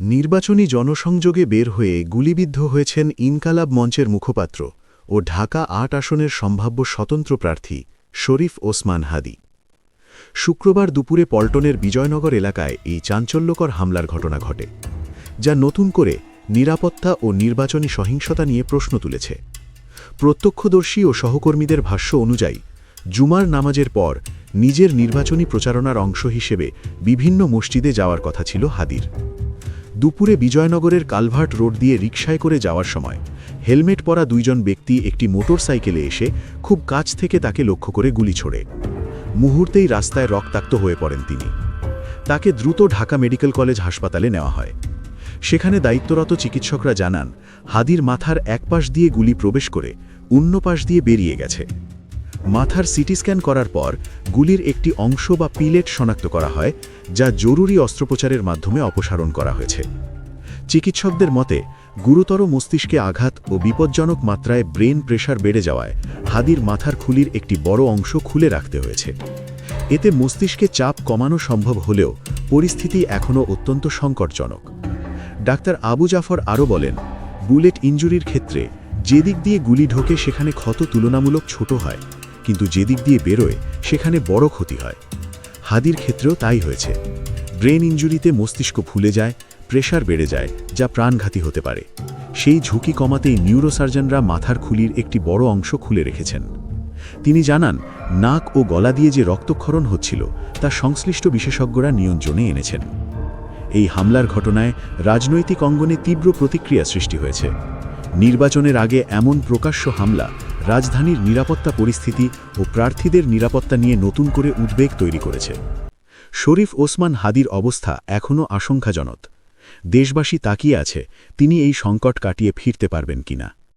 নির্বাচনী জনসংযোগে বের হয়ে গুলিবিদ্ধ হয়েছেন ইনকালাব মঞ্চের মুখপাত্র ও ঢাকা আট আসনের সম্ভাব্য স্বতন্ত্র প্রার্থী শরীফ ওসমান হাদি। শুক্রবার দুপুরে পল্টনের বিজয়নগর এলাকায় এই চাঞ্চল্যকর হামলার ঘটনা ঘটে, যা নতুন করে নিরাপত্তা ও নির্বাচনী সহিংসতা নিয়ে প্রশ্ন তুলেছে। প্রত্যক্ষদর্শী ও সহকর্মীদের ভাষ্য অনুযায়ী, জুমার নামাজের পর নিজের নির্বাচনী প্রচারণার অংশ হিসেবে বিভিন্ন মসজিদে যাওয়ার কথা ছিল হাদির। দুপুরে বিজয়নগরের কালভার্ট রোড দিয়ে রিকশায় করে যাওয়ার সময় হেলমেট পরা দুইজন ব্যক্তি একটি মোটর সাইকেলে এসে খুব কাছ থেকে তাকে লক্ষ্য করে গুলি ছোড়ে। মুহূর্তেই রাস্তায় রক্তাক্ত হয়ে পড়েন তিনি। তাকে দ্রুত ঢাকা মেডিকেল কলেজ হাসপাতালে নেওয়া হয়। সেখানে দায়িত্বরত চিকিৎসকরা জানান, হাদির মাথার এক পাশ দিয়ে গুলি প্রবেশ করে অন্য পাশ দিয়ে বেরিয়ে গেছে। মাথার সিটি স্ক্যান করার পর গুলির একটি অংশ বা পিলেট শনাক্ত করা হয়, যা জরুরি অস্ত্রোপচারের মাধ্যমে অপসারণ করা হয়েছে। চিকিৎসকদের মতে, গুরুতর মস্তিষ্কে আঘাত ও বিপজ্জনক মাত্রায় ব্রেন প্রেশার বেড়ে যাওয়ায় হাদির মাথার খুলির একটি বড় অংশ খুলে রাখতে হয়েছে। এতে মস্তিষ্কে চাপ কমানো সম্ভব হলেও পরিস্থিতি এখনও অত্যন্ত সংকটজনক। ডাক্তার আবু জাফর আরও বলেন, বুলেট ইঞ্জুরির ক্ষেত্রে যেদিক দিয়ে গুলি ঢোকে সেখানে ক্ষত তুলনামূলক ছোট হয়। কিন্তু যেদিক দিয়ে বেরোয়, সেখানে বড় ক্ষতি হয়। হাদির ক্ষেত্রেও তাই হয়েছে। ব্রেন ইঞ্জুরিতে মস্তিষ্ক ফুলে যায়, প্রেশার বেড়ে যায়, যা প্রাণঘাতী হতে পারে। সেই ঝুঁকি কমাতেই নিউরোসার্জনরা মাথার খুলির একটি বড় অংশ খুলে রেখেছেন। তিনি জানান, নাক ও গলা দিয়ে যে রক্তক্ষরণ হচ্ছিল, তা সংশ্লিষ্ট বিশেষজ্ঞরা নিয়ন্ত্রণে এনেছেন। এই হামলার ঘটনায় রাজনৈতিক অঙ্গনে তীব্র প্রতিক্রিয়া সৃষ্টি হয়েছে। নির্বাচনের আগে এমন প্রকাশ্য হামলা রাজধানীর নিরাপত্তা পরিস্থিতি ও প্রার্থীদের নিরাপত্তা নিয়ে নতুন করে উদ্বেগ তৈরি করেছে। শরীফ ওসমান হাদির অবস্থা এখনও আশঙ্কাজনক। দেশবাসী তাকিয়ে আছে, তিনি এই সংকট কাটিয়ে ফিরতে পারবেন কিনা।